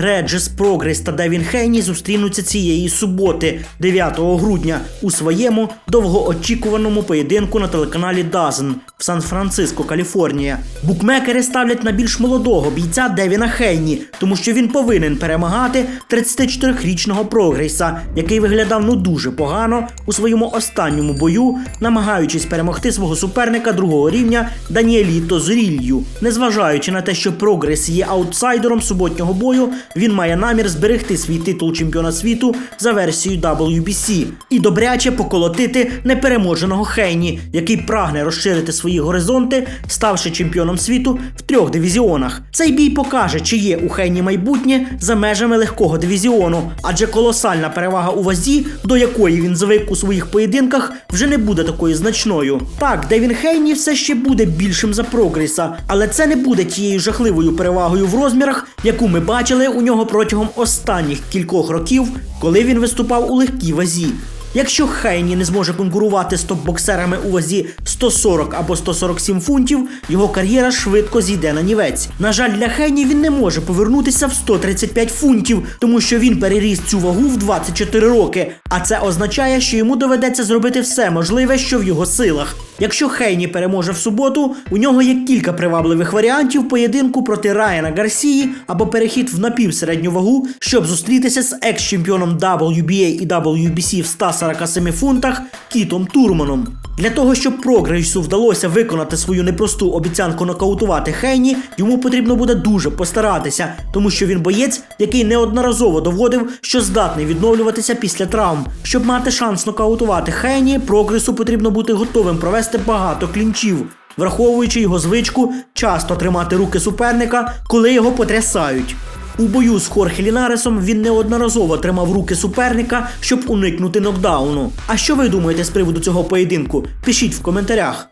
Реджес Прогрес та Девін Хейні зустрінуться цієї суботи, 9 грудня, у своєму довгоочікуваному поєдинку на телеканалі Дазен в Сан-Франциско, Каліфорнія. Букмекери ставлять на більш молодого бійця Девіна Хейні, тому що він повинен перемагати 34-річного прогреса, який виглядав ну дуже погано у своєму останньому бою, намагаючись перемогти свого суперника другого рівня Даніеліто Зорілью. Незважаючи на те, що прогрес є аутсайдером суботнього бою, він має намір зберегти свій титул чемпіона світу за версією WBC і добряче поколотити непереможеного Хейні, який прагне розширити свої горизонти, ставши чемпіоном світу в трьох дивізіонах. Цей бій покаже, чи є у Хейні майбутнє за межами легкого дивізіону, адже колосальна перевага у вазі, до якої він звик у своїх поєдинках, вже не буде такою значною. Так, Девін Хейні все ще буде більшим за прогреса, але це не буде тією жахливою перевагою в розмірах, яку ми бачили у нього протягом останніх кількох років, коли він виступав у легкій вазі. Якщо Хейні не зможе конкурувати з топ-боксерами у вазі 140 або 147 фунтів, його кар'єра швидко зійде на нівець. На жаль, для Хейні він не може повернутися в 135 фунтів, тому що він переріс цю вагу в 24 роки. А це означає, що йому доведеться зробити все можливе, що в його силах. Якщо Хейні переможе в суботу, у нього є кілька привабливих варіантів поєдинку проти Райана Гарсії або перехід в напівсередню вагу, щоб зустрітися з екс-чемпіоном WBA і WBC в 147 фунтах Кітом Турманом. Для того, щоб прогресу вдалося виконати свою непросту обіцянку нокаутувати Хейні, йому потрібно буде дуже постаратися, тому що він боєць, який неодноразово доводив, що здатний відновлюватися після травм. Щоб мати шанс нокаутувати Хейні, прогресу потрібно бути готовим провести багато клінчів, враховуючи його звичку часто тримати руки суперника, коли його потрясають. У бою з Хорхе Лінаресом він неодноразово тримав руки суперника, щоб уникнути нокдауну. А що ви думаєте з приводу цього поєдинку? Пишіть в коментарях.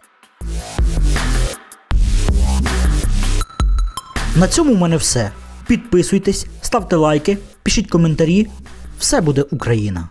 На цьому в мене все. Підписуйтесь, ставте лайки, пишіть коментарі. Все буде Україна!